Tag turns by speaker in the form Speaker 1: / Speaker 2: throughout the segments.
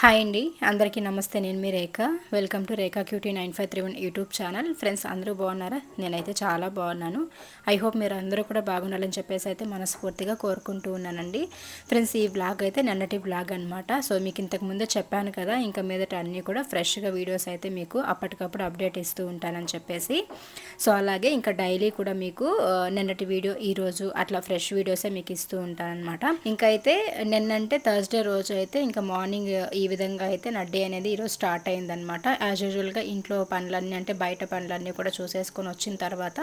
Speaker 1: Hi అండి. అందరికీ నమస్తే. నేను మీ Rekha. Welcome to Rekha cutie nine five three one YouTube channel. Friends అందరూ బాగున్నారా? నేనైతే చాలా బాగున్నాను. ఐ హోప్ మీరు అందరూ కూడా బాగుండాలని చెప్పేసి అయితే మనస్ఫూర్తిగా కోరుకుంటూ ఉన్నానండి. ఫ్రెండ్స్ ఈ బ్లాగ్ అయితే నిన్నటి బ్లాగ్ అనమాట సో మీకు ఇంతకుముందే చెప్పాను కదా ఇంకా మీదట అన్నీ కూడా ఫ్రెష్గా వీడియోస్ అయితే మీకు అప్పటికప్పుడు అప్డేట్ ఇస్తూ ఉంటానని చెప్పేసి. సో అలాగే ఇంకా డైలీ కూడా మీకు నిన్నటి వీడియో ఈరోజు అట్లా ఫ్రెష్ వీడియోసే మీకు ఇస్తూ ఉంటానన్నమాట. ఇంకా అయితే నిన్నంటే థర్స్డే రోజు అయితే ఇంకా మార్నింగ్ ఈ విధంగా అయితే నా డే అనేది ఈరోజు స్టార్ట్ అయిందనమాట యాజ్ యూజువల్గా ఇంట్లో పనులన్నీ అంటే బయట పనులన్నీ కూడా చూసేసుకొని వచ్చిన తర్వాత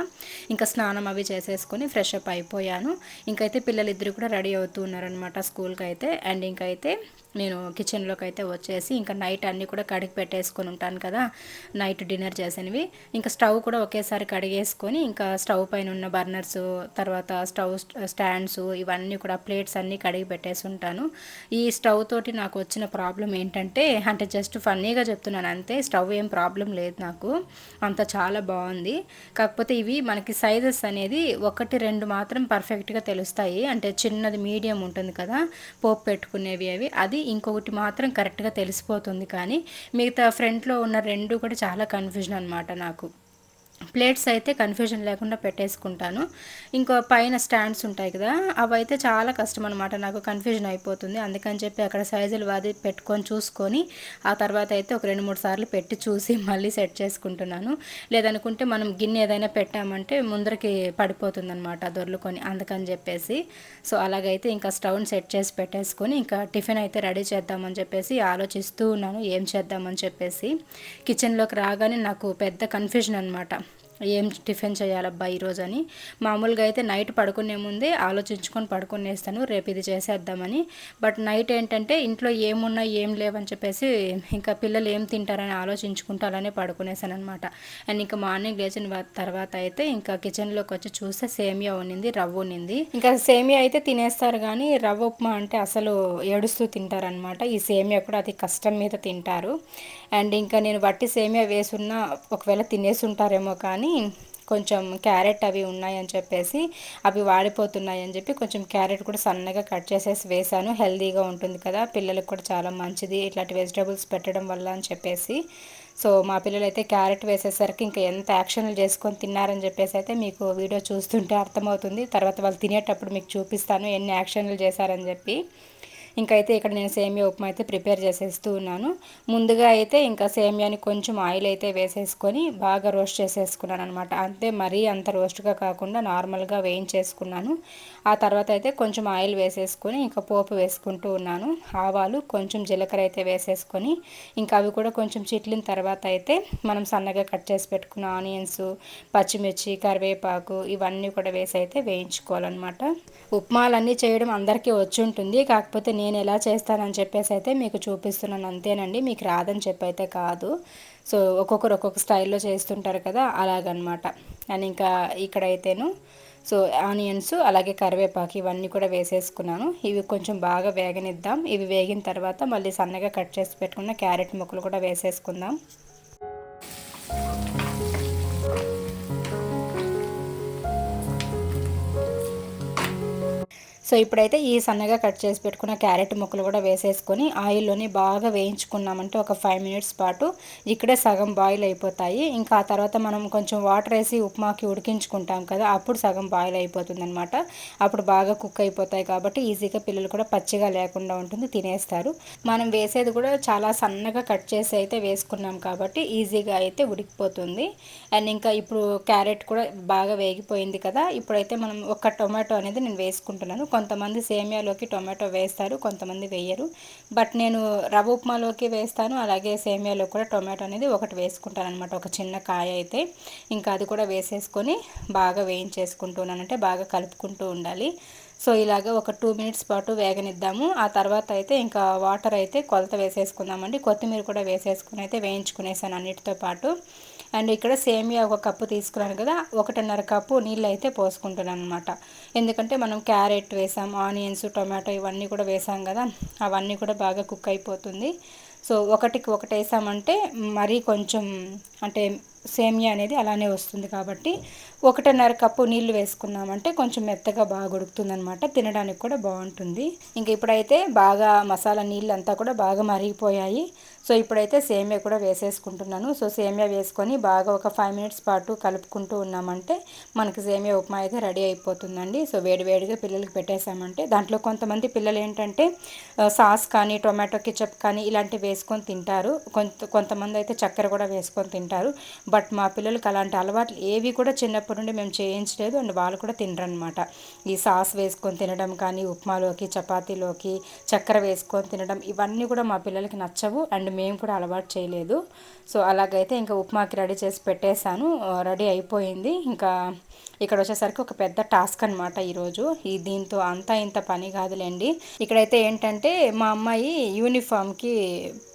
Speaker 1: ఇంకా స్నానం అవి చేసేసుకొని ఫ్రెష్ అప్ అయిపోయాను. ఇంకైతే పిల్లలు ఇద్దరు కూడా రెడీ అవుతూ ఉన్నారనమాట స్కూల్కి అయితే. అండ్ ఇంకైతే నేను కిచెన్లోకి అయితే వచ్చేసి ఇంకా నైట్ అన్నీ కూడా కడిగి పెట్టేసుకొని ఉంటాను కదా. నైట్ డిన్నర్ చేసినవి. ఇంకా స్టవ్ కూడా ఒకేసారి కడిగేసుకొని ఇంకా స్టవ్ పైన ఉన్న బర్నర్స్ తర్వాత స్టవ్ స్టాండ్స్ ఇవన్నీ కూడా ప్లేట్స్ అన్నీ కడిగి పెట్టేసి ఉంటాను. ఈ స్టవ్ తోటి నాకు వచ్చిన ప్రాబ్లం ఏంటంటే అంటే జస్ట్ ఫన్నీగా చెప్తున్నాను అంతే స్టవ్ ఏం ప్రాబ్లం లేదు నాకు. అంత చాలా బాగుంది. కాకపోతే ఇవి మనకి సైజెస్ అనేది ఒకటి రెండు మాత్రం పర్ఫెక్ట్గా తెలుస్తాయి. అంటే చిన్నది మీడియం ఉంటుంది కదా. పోపు పెట్టుకునేవి అవి. అది ఇంకొకటి మాత్రం కరెక్ట్గా తెలిసిపోతుంది కానీ మిగతా ఫ్రంట్లో ఉన్న రెండు కూడా చాలా కన్ఫ్యూజన్ అనమాట నాకు. ప్లేట్స్ అయితే కన్ఫ్యూజన్ లేకుండా పెట్టేసుకుంటాను. ఇంకో పైన స్టాండ్స్ ఉంటాయి కదా అవి అయితే చాలా కష్టం అనమాట నాకు కన్ఫ్యూజన్ అయిపోతుంది. అందుకని చెప్పి అక్కడ సైజులు వాది పెట్టుకొని చూసుకొని ఆ తర్వాత అయితే ఒక రెండు మూడు సార్లు పెట్టి చూసి మళ్ళీ సెట్ చేసుకుంటున్నాను. లేదనుకుంటే మనం గిన్నె ఏదైనా పెట్టామంటే ముందరికి పడిపోతుంది అనమాట దొర్లుకొని అందుకని చెప్పేసి. సో అలాగైతే ఇంకా స్టవ్ని సెట్ చేసి పెట్టేసుకొని ఇంకా టిఫిన్ అయితే రెడీ చేద్దామని చెప్పేసి ఆలోచిస్తూ ఉన్నాను. ఏం చేద్దామని చెప్పేసి. కిచెన్లోకి రాగానే నాకు పెద్ద కన్ఫ్యూజన్ అనమాట ఏం టిఫిన్ చేయాలబ్బా ఈరోజు అని మామూలుగా అయితే నైట్ పడుకునే ముందే ఆలోచించుకొని పడుకునేస్తాను రేపు ఇది చేసేద్దామని. బట్ నైట్ ఏంటంటే ఇంట్లో ఏమున్నా ఏం లేవని చెప్పేసి ఇంకా పిల్లలు ఏం తింటారని ఆలోచించుకుంటూ అలానే పడుకునేసాను అనమాట అండ్ ఇంకా మార్నింగ్ లేచిన తర్వాత అయితే ఇంకా కిచెన్లోకి వచ్చి చూస్తే సేమియా ఉన్నింది రవ్వ ఉన్నింది. ఇంకా సేమియా అయితే తినేస్తారు కానీ రవ్వ ఉప్మా అంటే అసలు ఏడుస్తూ తింటారనమాట ఈ సేమియా కూడా అది కష్టం మీద తింటారు. అండ్ ఇంకా నేను వట్టి సేమియా వేసున్నా ఒకవేళ తినేసి ఉంటారేమో కానీ కొంచెం క్యారెట్ అవి ఉన్నాయని చెప్పేసి అవి వాడిపోతున్నాయని చెప్పి కొంచెం క్యారెట్ కూడా సన్నగా కట్ చేసేసి వేసాను హెల్దీగా ఉంటుంది కదా పిల్లలకు కూడా చాలా మంచిది. ఇట్లాంటి వెజిటేబుల్స్ పెట్టడం వల్ల అని చెప్పేసి. సో మా పిల్లలు అయితే క్యారెట్ వేసేసరికి ఇంకా ఎంత యాక్షన్లు చేసుకొని తిన్నారని చెప్పేసి అయితే మీకు వీడియో చూస్తుంటే అర్థమవుతుంది. తర్వాత వాళ్ళు తినేటప్పుడు మీకు చూపిస్తాను ఎన్ని యాక్షన్లు చేశారని చెప్పి. ఇంకైతే ఇక్కడ నేను సేమియా ఉప్మా అయితే ప్రిపేర్ చేసేస్తూ ఉన్నాను. ముందుగా అయితే ఇంకా సేమియాని కొంచెం ఆయిల్ అయితే వేసేసుకొని బాగా రోస్ట్ చేసేసుకున్నాను అనమాట అంతే మరీ అంత రోస్ట్గా కాకుండా నార్మల్గా వేయించేసుకున్నాను. ఆ తర్వాత అయితే కొంచెం ఆయిల్ వేసేసుకొని ఇంకా పోపు వేసుకుంటూ ఉన్నాను. ఆవాలు కొంచెం జీలకర్ర అయితే వేసేసుకొని ఇంకా అవి కూడా కొంచెం చిట్లిన తర్వాత అయితే మనం సన్నగా కట్ చేసి పెట్టుకున్న ఆనియన్స్ పచ్చిమిర్చి కరివేపాకు ఇవన్నీ కూడా వేసి అయితే వేయించుకోవాలన్నమాట. ఉప్మాలన్నీ చేయడం అందరికీ వచ్చి ఉంటుంది. కాకపోతే నేను ఎలా చేస్తానని చెప్పేసి అయితే మీకు చూపిస్తున్నాను. అంతేనండి మీకు రాదని చెప్పైతే కాదు. సో ఒక్కొక్కరు ఒక్కొక్క స్టైల్లో చేస్తుంటారు కదా అలాగనమాట. అండ్ ఇంకా ఇక్కడైతేను సో ఆనియన్స్ అలాగే కరివేపాకు ఇవన్నీ కూడా వేసేసుకున్నాను. ఇవి కొంచెం బాగా వేగనిద్దాం. ఇవి వేగిన తర్వాత మళ్ళీ సన్నగా కట్ చేసి పెట్టుకున్న క్యారెట్ ముక్కలు కూడా వేసేసుకుందాం. సో ఇప్పుడైతే ఈ సన్నగా కట్ చేసి పెట్టుకున్న క్యారెట్ ముక్కలు కూడా వేసేసుకొని ఆయిల్లోనే బాగా వేయించుకున్నామంటే ఒక ఫైవ్ మినిట్స్ పాటు ఇక్కడే సగం బాయిల్ అయిపోతాయి. ఇంకా ఆ తర్వాత మనం కొంచెం వాటర్ వేసి ఉప్మాకి ఉడికించుకుంటాం కదా అప్పుడు సగం బాయిల్ అయిపోతుంది అనమాట అప్పుడు బాగా కుక్ అయిపోతాయి కాబట్టి ఈజీగా పిల్లలు కూడా పచ్చిగా లేకుండా ఉంటుంది తినేస్తారు. మనం వేసేది కూడా చాలా సన్నగా కట్ చేసి అయితే వేసుకున్నాం కాబట్టి ఈజీగా అయితే ఉడికిపోతుంది. అండ్ ఇంకా ఇప్పుడు క్యారెట్ కూడా బాగా వేగిపోయింది కదా ఇప్పుడైతే మనం ఒక టొమాటో అనేది నేను వేసుకుంటున్నాను. కొంతమంది సేమియాలోకి టొమాటో వేస్తారు కొంతమంది వేయరు. బట్ నేను రవ్వ ఉప్మాలోకి వేస్తాను అలాగే సేమియాలో కూడా టొమాటో అనేది ఒకటి వేసుకుంటాను అనమాట ఒక చిన్న కాయ అయితే ఇంకా అది కూడా వేసేసుకొని బాగా వేయించేసుకుంటున్నాను అంటే బాగా కలుపుకుంటూ ఉండాలి. సో ఇలాగ ఒక టూ మినిట్స్ పాటు వేగనిద్దాము. ఆ తర్వాత అయితే ఇంకా వాటర్ అయితే కొలత వేసేసుకుందామండి. కొత్తిమీర కూడా వేసేసుకుని అయితే వేయించుకునేసాను అన్నిటితో పాటు. అండ్ ఇక్కడ సేమియా ఒక కప్పు తీసుకున్నాను కదా ఒకటిన్నర కప్పు నీళ్ళు అయితే పోసుకుంటున్నాను అనమాట ఎందుకంటే మనం క్యారెట్ వేసాం ఆనియన్స్ టొమాటో ఇవన్నీ కూడా వేసాం కదా అవన్నీ కూడా బాగా కుక్ అయిపోతుంది. సో ఒకటికి ఒకటి వేసామంటే మరీ కొంచెం అంటే సేమియా అనేది అలానే వస్తుంది కాబట్టి ఒకటిన్నర కప్పు నీళ్ళు వేసుకున్నామంటే కొంచెం మెత్తగా బాగా ఉడుకుతుందనమాట తినడానికి కూడా బాగుంటుంది. ఇంక ఇప్పుడైతే బాగా మసాలా నీళ్ళు అంతా కూడా బాగా మరిగిపోయాయి. సో ఇప్పుడైతే సేమియా కూడా వేసేసుకుంటున్నాను. సో సేమియా వేసుకొని బాగా ఒక ఫైవ్ మినిట్స్ పాటు కలుపుకుంటూ ఉన్నామంటే మనకి సేమియా ఉప్మా అయితే రెడీ అయిపోతుందండి. సో వేడివేడిగా పిల్లలకి పెట్టేసామంటే దాంట్లో కొంతమంది పిల్లలు ఏంటంటే సాస్ కానీ టొమాటో కిచప్ కానీ ఇలాంటివి వేసుకొని తింటారు. కొంత కొంతమంది అయితే చక్కెర కూడా వేసుకొని తింటారు. బట్ మా పిల్లలకి అలాంటి అలవాట్లు ఏవి కూడా చిన్నప్పుడు చిన్నప్పటి నుండి మేము చేయించలేదు అండ్ వాళ్ళు కూడా తినరనమాట ఈ సాస్ వేసుకొని తినడం కానీ ఉప్మాలోకి చపాతీలోకి చక్కెర వేసుకొని తినడం ఇవన్నీ కూడా మా పిల్లలకి నచ్చవు అండ్ మేము కూడా అలవాటు చేయలేదు. సో అలాగైతే ఇంకా ఉప్మాకి రెడీ చేసి పెట్టేశాను. రెడీ అయిపోయింది. ఇంకా ఇక్కడ వచ్చేసరికి ఒక పెద్ద టాస్క్ అనమాట ఈరోజు. ఈ దీంతో అంతా ఇంత పని కాదులేండి. ఇక్కడైతే ఏంటంటే మా అమ్మాయి యూనిఫామ్కి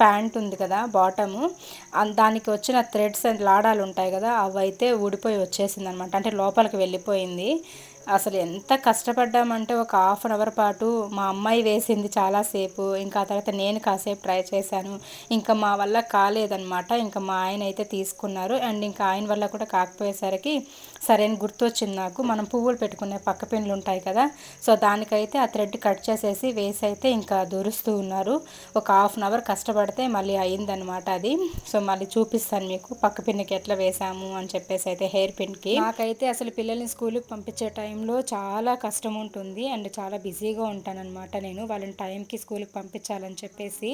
Speaker 1: ప్యాంట్ ఉంది కదా బాటము. దానికి వచ్చిన థ్రెడ్స్ అండ్ లాడాలు ఉంటాయి కదా అవైతే ఊడిపోయి వచ్చేసింది అనమాట. అంటే లోపలికి వెళ్ళిపోయింది. అసలు ఎంత కష్టపడ్డామంటే ఒక హాఫ్ అన్ అవర్ పాటు మా అమ్మాయి వేసింది చాలాసేపు ఇంకా తర్వాత నేను కాసేపు ట్రై చేశాను. ఇంకా మా వల్ల కాలేదనమాట ఇంకా మా ఆయన అయితే తీసుకున్నారు. అండ్ ఇంకా ఆయన వల్ల కూడా కాకపోయేసరికి సరే అని గుర్తొచ్చింది నాకు. మనం పువ్వులు పెట్టుకునే పక్క పిన్లు ఉంటాయి కదా సో దానికైతే ఆ థ్రెడ్ కట్ చేసేసి వేసి అయితే ఇంకా దురుస్తూ ఉన్నారు. ఒక హాఫ్ అన్ అవర్ కష్టపడితే మళ్ళీ అయిందనమాట అది. సో మళ్ళీ చూపిస్తాను మీకు. పక్క పిన్కి ఎట్లా వేసాము అని చెప్పేసి అయితే హెయిర్ పిన్కి. నాకైతే అసలు పిల్లల్ని స్కూల్కి పంపించే టైంలో చాలా కష్టం ఉంటుంది అండ్ చాలా బిజీగా ఉంటానన్నమాట నేను. వాళ్ళని టైంకి స్కూల్కి పంపించాలని చెప్పేసి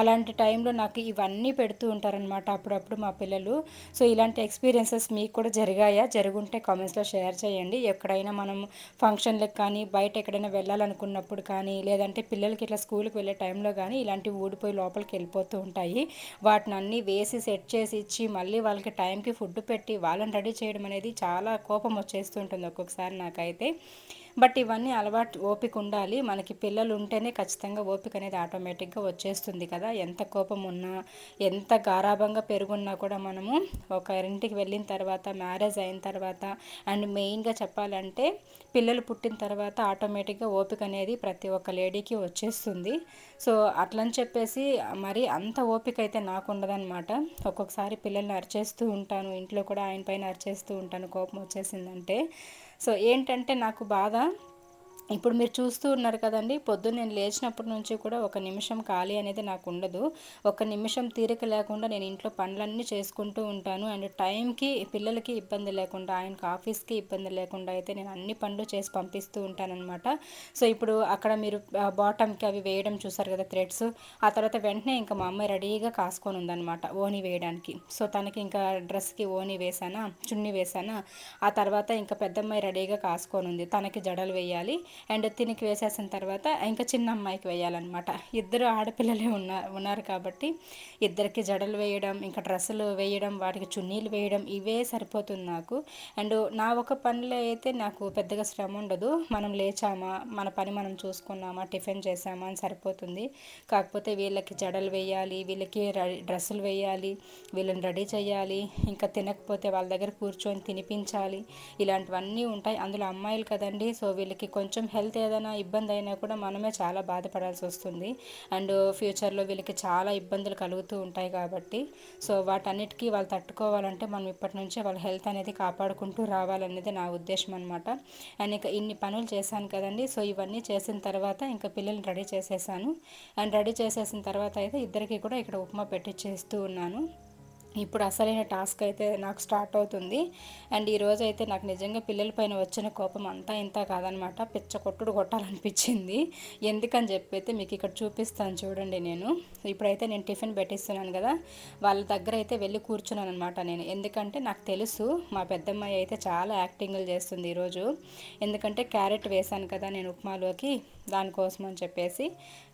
Speaker 1: అలాంటి టైంలో నాకు ఇవన్నీ పెడుతూ ఉంటారనమాట అప్పుడప్పుడు మా పిల్లలు. సో ఇలాంటి ఎక్స్పీరియన్సెస్ మీకు కూడా జరిగాయా? జరుగుంటే కామెంట్స్లో షేర్ చేయండి. ఎక్కడైనా మనం ఫంక్షన్లకు కానీ బయట ఎక్కడైనా వెళ్ళాలనుకున్నప్పుడు కానీ లేదంటే పిల్లలకి ఇట్లా స్కూల్కి వెళ్ళే టైంలో కానీ ఇలాంటివి ఊడిపోయి లోపలికి వెళ్ళిపోతూ ఉంటాయి. వాటిని అన్నీ వేసి సెట్ చేసి ఇచ్చి మళ్ళీ వాళ్ళకి టైంకి ఫుడ్ పెట్టి వాళ్ళని రెడీ చేయడం అనేది చాలా కోపం వచ్చేస్తుంటుంది ఒక్కొక్కసారి నాకైతే. బట్ ఇవన్నీ అలవాటు ఓపిక ఉండాలి. మనకి పిల్లలు ఉంటేనే ఖచ్చితంగా ఓపిక అనేది ఆటోమేటిక్గా వచ్చేస్తుంది కదా. ఎంత కోపం ఉన్నా ఎంత గారాభంగా పెరుగున్నా కూడా మనము ఒక ఇంటికి వెళ్ళిన తర్వాత మ్యారేజ్ అయిన తర్వాత అండ్ మెయిన్గా చెప్పాలంటే పిల్లలు పుట్టిన తర్వాత ఆటోమేటిక్గా ఓపిక అనేది ప్రతి ఒక్క లేడీకి వచ్చేస్తుంది. సో అట్లని చెప్పేసి మరి అంత ఓపిక అయితే నాకు ఉండదన్నమాట ఒక్కొక్కసారి పిల్లల్ని అరిచేస్తూ ఉంటాను. ఇంట్లో కూడా ఆయన పైన అరిచేస్తూ ఉంటాను. కోపం వచ్చేసిందంటే సో ఏంటంటే నాకు బాధ ఇప్పుడు మీరు చూస్తూ ఉన్నారు కదండి పొద్దున్న నేను లేచినప్పటి నుంచి కూడా ఒక నిమిషం ఖాళీ అనేది నాకు ఉండదు. ఒక నిమిషం తీరిక లేకుండా నేను ఇంట్లో పనులన్నీ చేసుకుంటూ ఉంటాను. అండ్ టైంకి పిల్లలకి ఇబ్బంది లేకుండా ఆయనకి ఆఫీస్కి ఇబ్బంది లేకుండా అయితే నేను అన్ని పనులు చేసి పంపిస్తూ ఉంటానన్నమాట. సో ఇప్పుడు అక్కడ మీరు బాటమ్కి అవి వేయడం చూసారు కదా థ్రెడ్స్. ఆ తర్వాత వెంటనే ఇంకా మా అమ్మాయి రెడీగా కాసుకొని ఉందన్నమాట ఓని వేయడానికి. సో తనకి ఇంకా డ్రెస్కి ఓని వేసానా చున్నీ వేసానా ఆ తర్వాత ఇంకా పెద్దమ్మాయి రెడీగా కాసుకొని ఉంది. తనకి జడలు వేయాలి. అండ్ తినికి వేసేసిన తర్వాత ఇంకా చిన్న అమ్మాయికి వేయాలన్నమాట. ఇద్దరు ఆడపిల్లలే ఉన్నారు ఉన్నారు కాబట్టి ఇద్దరికి జడలు వేయడం ఇంకా డ్రెస్సులు వేయడం వాటికి చున్నీలు వేయడం ఇవే సరిపోతుంది నాకు. అండ్ నా ఒక పనిలో అయితే నాకు పెద్దగా శ్రమ ఉండదు. మనం లేచామా మన పని మనం చూసుకున్నామా టిఫిన్ చేసామా అని సరిపోతుంది. కాకపోతే వీళ్ళకి జడలు వేయాలి వీళ్ళకి డ్రెస్సులు వేయాలి వీళ్ళని రెడీ చేయాలి ఇంకా తినకపోతే వాళ్ళ దగ్గర కూర్చొని తినిపించాలి. ఇలాంటివన్నీ ఉంటాయి. అందులో అమ్మాయిలు కదండి సో వీళ్ళకి కొంచెం హెల్త్ ఏదైనా ఇబ్బంది అయినా కూడా మనమే చాలా బాధపడాల్సి వస్తుంది. అండ్ ఫ్యూచర్లో వీళ్ళకి చాలా ఇబ్బందులు కలుగుతూ ఉంటాయి కాబట్టి సో వాటన్నిటికీ వాళ్ళు తట్టుకోవాలంటే మనం ఇప్పటి నుంచే వాళ్ళ హెల్త్ అనేది కాపాడుకుంటూ రావాలనేది నా ఉద్దేశం అనమాట అండ్ ఇంకా ఇన్ని పనులు చేశాను కదండి సో ఇవన్నీ చేసిన తర్వాత ఇంకా పిల్లల్ని రెడీ చేసేసాను. అండ్ రెడీ చేసేసిన తర్వాత అయితే ఇద్దరికి కూడా ఇక్కడ ఉప్మా పెట్టి చేస్తూ ఉన్నాను. ఇప్పుడు అసలైన టాస్క్ అయితే నాకు స్టార్ట్ అవుతుంది. అండ్ ఈరోజు అయితే నాకు నిజంగా పిల్లల పైన వచ్చిన కోపం అంతా ఇంత కాదనమాట. పిచ్చ కొట్టుడు కొట్టాలనిపించింది. ఎందుకని చెప్పైతే మీకు ఇక్కడ చూపిస్తాను చూడండి నేను. ఇప్పుడైతే నేను టిఫిన్ పెట్టిస్తున్నాను కదా వాళ్ళ దగ్గర అయితే వెళ్ళి కూర్చున్నాను అనమాట నేను. ఎందుకంటే నాకు తెలుసు మా పెద్దమ్మాయి అయితే చాలా యాక్టింగ్లు చేస్తుంది ఈరోజు ఎందుకంటే క్యారెట్ వేశాను కదా నేను ఉప్మాలోకి. దానికోసం అని చెప్పేసి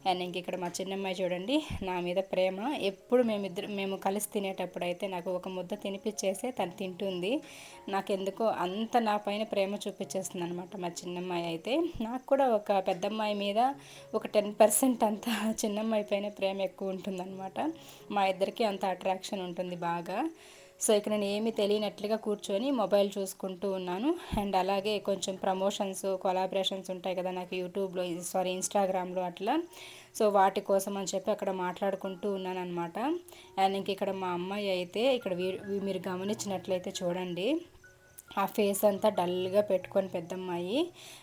Speaker 1: అండ్ ఇంక ఇక్కడ మా చిన్నమ్మాయి చూడండి నా మీద ప్రేమ. ఎప్పుడు మేమిద్దరు మేము కలిసి తినేటప్పుడు అయితే నాకు ఒక ముద్ద తినిపించేసే తను తింటుంది. నాకెందుకో అంత నా పైన ప్రేమ చూపించేస్తుంది అనమాట మా చిన్నమ్మాయి అయితే. నాకు కూడా ఒక పెద్దమ్మాయి మీద ఒక టెన్ పర్సెంట్ అంత చిన్నమ్మాయి పైన ప్రేమ ఎక్కువ ఉంటుందన్నమాట. మా ఇద్దరికి అంత అట్రాక్షన్ ఉంటుంది బాగా. సో ఇక్కడ నేను ఏమీ తెలియనట్లుగా కూర్చొని మొబైల్ చూసుకుంటూ ఉన్నాను. అండ్ అలాగే కొంచెం ప్రమోషన్స్ కొలాబరేషన్స్ ఉంటాయి కదా నాకు యూట్యూబ్లో సారీ ఇన్స్టాగ్రామ్లో అట్లా. సో వాటి కోసం అని చెప్పి అక్కడ మాట్లాడుకుంటూ ఉన్నాను అనమాట అండ్ ఇంక ఇక్కడ మా అమ్మాయి అయితే ఇక్కడ మీరు గమనించినట్లయితే చూడండి. ఆ ఫేస్ అంతా డల్గా పెట్టుకొని పెద్దమ్మాయి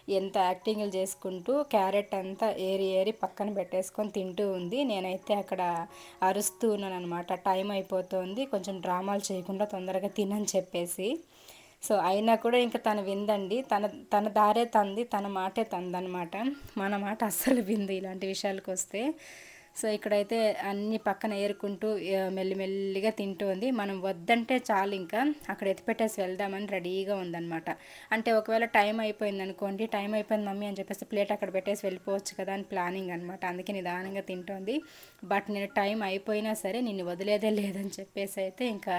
Speaker 1: ఎంత యాక్టింగ్లు చేసుకుంటూ క్యారెట్ అంతా ఏరి ఏరి పక్కన పెట్టేసుకొని తింటూ ఉంది. నేనైతే అక్కడ అరుస్తూ ఉన్నాను అనమాట టైం అయిపోతుంది. కొంచెం డ్రామాలు చేయకుండా తొందరగా తినని చెప్పేసి. సో అయినా కూడా ఇంకా తను విందండి. తన తన దారే తంది తన మాటే తందనమాట మన మాట అస్సలు వింది ఇలాంటి విషయాలకు వస్తే సో ఇక్కడైతే అన్ని పక్కన ఏరుకుంటూ మెల్లిమెల్లిగా తింటూ ఉంది. మనం వద్దంటే చాలు ఇంకా. అక్కడ ఎత్తిపెట్టేసి వెళ్దామని రెడీగా ఉందన్నమాట. అంటే ఒకవేళ టైం అయిపోయింది అనుకోండి టైం అయిపోయింది మమ్మీ అని చెప్పేసి ప్లేట్ అక్కడ పెట్టేసి వెళ్ళిపోవచ్చు కదా అని ప్లానింగ్ అనమాట అందుకే నిదానంగా తింటోంది. బట్ నేను టైం అయిపోయినా సరే నిన్ను వదిలేదే లేదని చెప్పేసి అయితే ఇంకా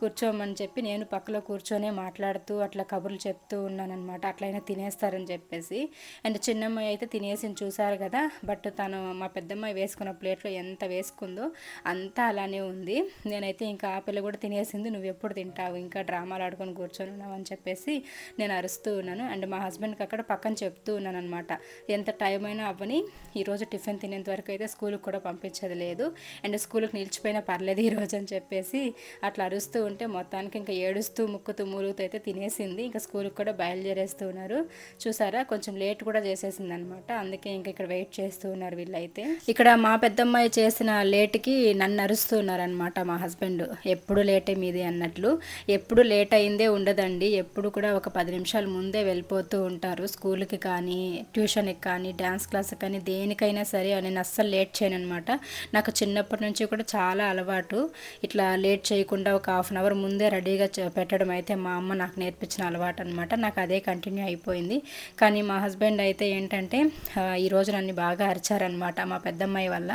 Speaker 1: కూర్చోమని చెప్పి నేను పక్కలో కూర్చొని మాట్లాడుతూ అట్లా కబుర్లు చెప్తూ ఉన్నానమాట అట్లయినా తినేస్తారని చెప్పేసి. అండ్ చిన్నమ్మాయి అయితే తినేసి చూసారు కదా బట్ తను మా పెద్దమ్మాయి వేసుకుని వేసుకున్న ప్లేట్లో ఎంత వేసుకుందో అంతా అలానే ఉంది. నేనైతే ఇంకా ఆ పిల్ల కూడా తినేసింది నువ్వు ఎప్పుడు తింటావు? ఇంకా డ్రామాలు ఆడుకొని కూర్చొని ఉన్నావు అని చెప్పేసి నేను అరుస్తూ ఉన్నాను. అండ్ మా హస్బెండ్కి అక్కడ పక్కన చెప్తూ ఉన్నాను అనమాట ఎంత టైం అయినా అవ్వని ఈరోజు టిఫిన్ తినేంత వరకు అయితే స్కూల్కి కూడా పంపించేది లేదు. అండ్ స్కూల్కి నిలిచిపోయినా పర్లేదు ఈరోజు అని చెప్పేసి అట్లా అరుస్తూ ఉంటే మొత్తానికి ఇంకా ఏడుస్తూ ముక్కుతూ మూలుగుతూ అయితే తినేసింది. ఇంకా స్కూల్కి కూడా బయలుదేరేస్తూ ఉన్నారు. చూసారా? కొంచెం లేట్ కూడా చేసేసింది అనమాట అందుకే ఇంకా ఇక్కడ వెయిట్ చేస్తూ ఉన్నారు వీళ్ళైతే. ఇక్కడ మా పెద్దమ్మాయి చేసిన లేట్కి నన్ను అరుస్తున్నారనమాట మా హస్బెండ్. ఎప్పుడు లేటే మీది అన్నట్లు. ఎప్పుడు లేట్ అయిందే ఉండదండి. ఎప్పుడు కూడా ఒక పది నిమిషాల ముందే వెళ్ళిపోతూ ఉంటారు. స్కూల్కి కానీ ట్యూషన్కి కానీ డ్యాన్స్ క్లాస్కి కానీ దేనికైనా సరే నేను అస్సలు లేట్ చేయను అనమాట నాకు చిన్నప్పటి నుంచి కూడా చాలా అలవాటు. ఇట్లా లేట్ చేయకుండా ఒక హాఫ్ అన్ అవర్ ముందే రెడీగా పెట్టడం అయితే మా అమ్మ నాకు నేర్పించిన అలవాటు అనమాట నాకు అదే కంటిన్యూ అయిపోయింది. కానీ మా హస్బెండ్ అయితే ఏంటంటే ఈరోజు నన్ను బాగా అరిచారనమాట మా పెద్దమ్మాయి వల్ల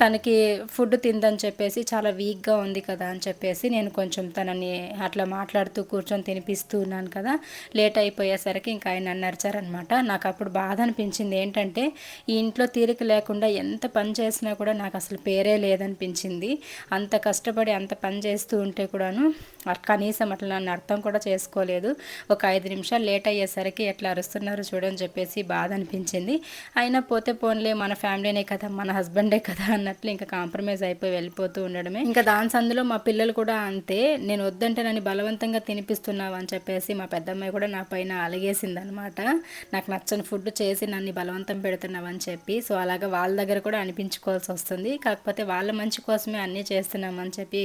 Speaker 1: తనకి ఫుడ్ తిందని చెప్పేసి చాలా వీక్గా ఉంది కదా అని చెప్పేసి నేను కొంచెం తనని అట్లా మాట్లాడుతూ కూర్చొని తినిపిస్తూ ఉన్నాను కదా లేట్ అయిపోయేసరికి ఇంకా ఆయన నన్ను నరిచారనమాట నాకు అప్పుడు బాధ అనిపించింది ఏంటంటే ఈ ఇంట్లో తీరిక లేకుండా ఎంత పని చేసినా కూడా నాకు అసలు పేరే లేదనిపించింది. అంత కష్టపడి అంత పని చేస్తూ ఉంటే కూడాను కనీసం అట్లా నన్ను అర్థం కూడా చేసుకోలేదు. ఒక ఐదు నిమిషాలు లేట్ అయ్యేసరికి ఎట్లా అరుస్తున్నారు చూడని చెప్పేసి బాధ అనిపించింది. అయినా పోతే పోన్లే మన ఫ్యామిలీనే కదా మన హస్బెండ్ కదా అన్నట్లు ఇంకా కాంప్రమైజ్ అయిపోయి వెళ్ళిపోతూ ఉండడమే. ఇంకా దాని సందులో మా పిల్లలు కూడా అంతే నేను వద్దంటే నన్ను బలవంతంగా తినిపిస్తున్నావు అని చెప్పేసి మా పెద్దమ్మాయి కూడా నా పైన అలిగేసింది అనమాట నాకు నచ్చని ఫుడ్ చేసి నన్ను బలవంతం పెడుతున్నావు అని చెప్పి సో అలాగా వాళ్ళ దగ్గర కూడా అనిపించుకోవాల్సి వస్తుంది. కాకపోతే వాళ్ళ మంచి కోసమే అన్నీ చేస్తున్నామని చెప్పి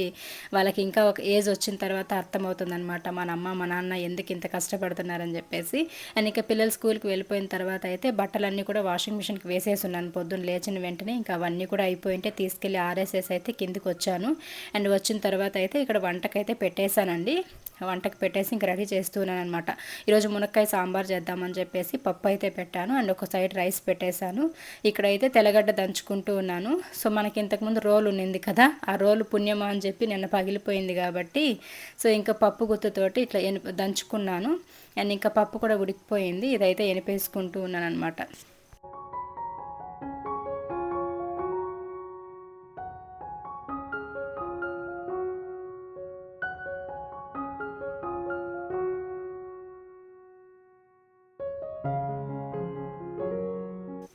Speaker 1: వాళ్ళకి ఇంకా ఒక ఏజ్ వచ్చిన తర్వాత అర్థమవుతుంది అనమాట మన అమ్మ మా నాన్న ఎందుకు ఇంత కష్టపడుతున్నారని చెప్పేసి. అండ్ ఇంకా పిల్లలు స్కూల్కి వెళ్ళిపోయిన తర్వాత అయితే బట్టలన్నీ కూడా వాషింగ్ మిషన్కి వేసేసి ఉన్నాను. పొద్దున్న లేచిన వెంటనే ఇంకా అవన్నీ కూడా అయిపోయింటే తీసుకెళ్ళి ఆర్ఎస్ఎస్ అయితే కిందికి వచ్చాను. అండ్ వచ్చిన తర్వాత అయితే ఇక్కడ వంటకైతే పెట్టేశానండి. వంటకి పెట్టేసి ఇంక రెడీ చేస్తున్నాను అనమాట ఈరోజు మునక్కాయ సాంబార్ చేద్దామని చెప్పేసి పప్పు అయితే పెట్టాను. అండ్ ఒక సైడ్ రైస్ పెట్టేశాను. ఇక్కడైతే తెల్లగడ్డ దంచుకుంటూ ఉన్నాను. సో మనకి ఇంతకుముందు రోల్ ఉన్నింది కదా ఆ రోలు పుణ్యమా అని చెప్పి నిన్న పగిలిపోయింది కాబట్టి సో ఇంకా పప్పు గుత్తుతోటి ఇట్లా దంచుకున్నాను. అండ్ ఇంకా పప్పు కూడా ఉడికిపోయింది. ఇదైతే ఎనిపేసుకుంటూ ఉన్నాను అనమాట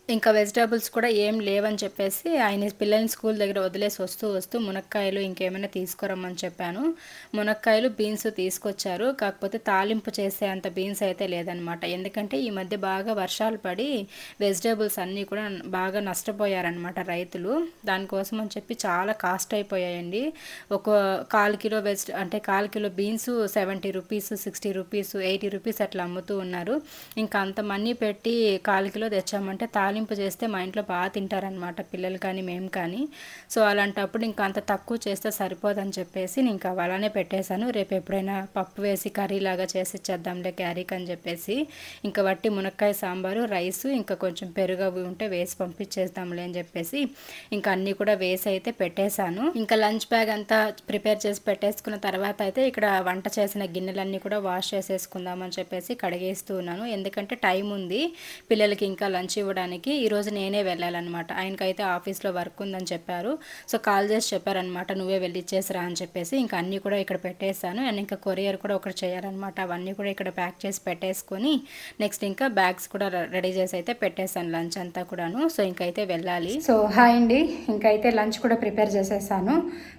Speaker 1: ఇంకా వెజిటేబుల్స్ కూడా ఏం లేవని చెప్పేసి ఆయన పిల్లల్ని స్కూల్ దగ్గర వదిలేసి వస్తూ వస్తూ మునక్కాయలు ఇంకేమైనా తీసుకురమ్మని చెప్పాను. మునక్కాయలు బీన్స్ తీసుకొచ్చారు. కాకపోతే తాలింపు చేసే అంత బీన్స్ అయితే లేదనమాట ఎందుకంటే ఈ మధ్య బాగా వర్షాలు పడి వెజిటేబుల్స్ అన్నీ కూడా బాగా నష్టపోయారనమాట రైతులు. దానికోసం అని చెప్పి చాలా కాస్ట్ అయిపోయాయండి. ఒక కాల్ కిలో వెజ్ అంటే కాల్ kilo beans seventy rupees sixty rupees eighty rupees అట్లా అమ్ముతూ ఉన్నారు. ఇంకా అంత మనీ పెట్టి కాల్ కిలో తెచ్చామంటే తాలింపు తాలింపు చేస్తే మా ఇంట్లో బాగా తింటారనమాట పిల్లలు కానీ మేము కానీ. సో అలాంటప్పుడు ఇంకా అంత తక్కువ చేస్తే సరిపోదని చెప్పేసి నేను ఇంకా అలానే పెట్టేశాను. రేపు ఎప్పుడైనా పప్పు వేసి కర్రీలాగా చేసి ఇచ్చేద్దాంలే క్యారీకి అని చెప్పేసి. ఇంకా వట్టి మునక్కాయ సాంబారు రైస్ ఇంకా కొంచెం పెరుగు అవి ఉంటే వేసి పంపించేద్దాంలే అని చెప్పేసి ఇంకా అన్నీ కూడా వేసి అయితే పెట్టేశాను. ఇంకా లంచ్ బ్యాగ్ అంతా ప్రిపేర్ చేసి పెట్టేసుకున్న తర్వాత అయితే ఇక్కడ వంట చేసిన గిన్నెలన్నీ కూడా వాష్ చేసేసుకుందామని చెప్పేసి కడిగేస్తూ ఉన్నాను. ఎందుకంటే టైం ఉంది. పిల్లలకి ఇంకా లంచ్ ఇవ్వడానికి ఆఫీస్కి ఈరోజు నేనే వెళ్ళాలన్నమాట. ఆయనకైతే ఆఫీస్లో వర్క్ ఉందని చెప్పారు. సో కాల్ చేసి చెప్పారనమాట నువ్వే వెళ్ళి ఇచ్చేసిరా అని చెప్పేసి. ఇంకా అన్నీ కూడా ఇక్కడ పెట్టేశాను. అండ్ ఇంకా కొరియర్ కూడా ఒకటి చేయాలన్నమాట. అవన్నీ కూడా ఇక్కడ ప్యాక్ చేసి పెట్టేసుకొని నెక్స్ట్ ఇంకా బ్యాగ్స్ కూడా రెడీ చేసి అయితే పెట్టేశాను లంచ్ అంతా కూడాను. సో ఇంకైతే వెళ్ళాలి. సో హాయ్ అండి. ఇంకైతే లంచ్ కూడా ప్రిపేర్ చేసేసాను.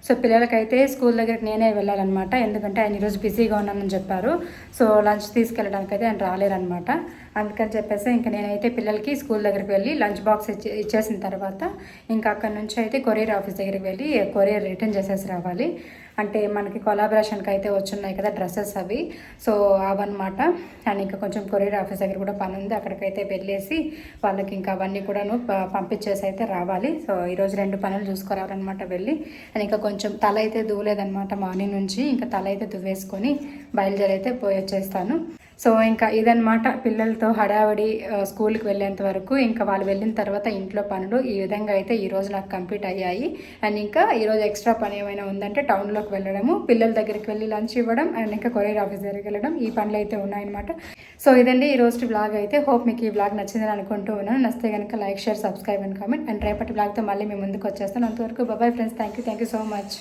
Speaker 1: సో పిల్లలకైతే స్కూల్ దగ్గరికి నేనే వెళ్ళాలన్నమాట. ఎందుకంటే ఆయన ఈరోజు బిజీగా ఉన్నానని చెప్పారు. సో లంచ్ తీసుకెళ్ళడానికి అయితే ఆయన రాలేరనమాట అందుకని చెప్పేసి ఇంకా నేనైతే పిల్లలకి స్కూల్ దగ్గరికి వెళ్ళి లంచ్ బాక్స్ ఇచ్చి ఇచ్చేసిన తర్వాత ఇంకా అక్కడ నుంచి అయితే కొరియర్ ఆఫీస్ దగ్గరికి వెళ్ళి కొరియర్ రిటర్న్ చేసేసి రావాలి. అంటే మనకి కొలాబరేషన్కి అయితే వచ్చున్నాయి కదా డ్రెస్సెస్ అవి. సో అవన్నమాట. అండ్ ఇంకా కొంచెం కొరియర్ ఆఫీస్ దగ్గర కూడా పని ఉంది. అక్కడికైతే వెళ్ళేసి వాళ్ళకి ఇంకా అవన్నీ కూడాను ప- పంపించేసి అయితే రావాలి. సో ఈరోజు రెండు పనులు చూసుకురావాలన్నమాట వెళ్ళి. అండ్ ఇంకా కొంచెం తల అయితే దువ్వలేదన్నమాట మార్నింగ్ నుంచి. ఇంకా తల అయితే దువ్వేసుకొని బయలుదేరి అయితే పోయి వచ్చేస్తాను సో ఇంకా ఇదనమాట పిల్లలతో హడావిడి స్కూల్కి వెళ్ళేంత వరకు. ఇంకా వాళ్ళు వెళ్ళిన తర్వాత ఇంట్లో పనులు ఈ విధంగా అయితే ఈరోజు నాకు కంప్లీట్ అయ్యాయి. అండ్ ఇంకా ఈరోజు ఎక్స్ట్రా పని ఏమైనా ఉందంటే టౌన్లోకి వెళ్ళడము పిల్లల దగ్గరికి వెళ్ళి లంచ్ ఇవ్వడం అండ్ ఇంకా కొరియర్ ఆఫీస్ దగ్గరికి వెళ్ళడం ఈ పనులు అయితే ఉన్నాయన్నమాట. సో ఇదండి ఈ రోజు బ్లాగ్ అయితే. హోప్ మీకు ఈ బ్లాగ్ నచ్చిందని అనుకుంటూ ఉన్నాను. నచ్చితే కనుక like share subscribe and comment. And రేపటి బ్లాగ్తో మళ్ళీ మేము ముందుకు వచ్చేస్తాను. అంతవరకు bye bye friends. Thank you thank you so much.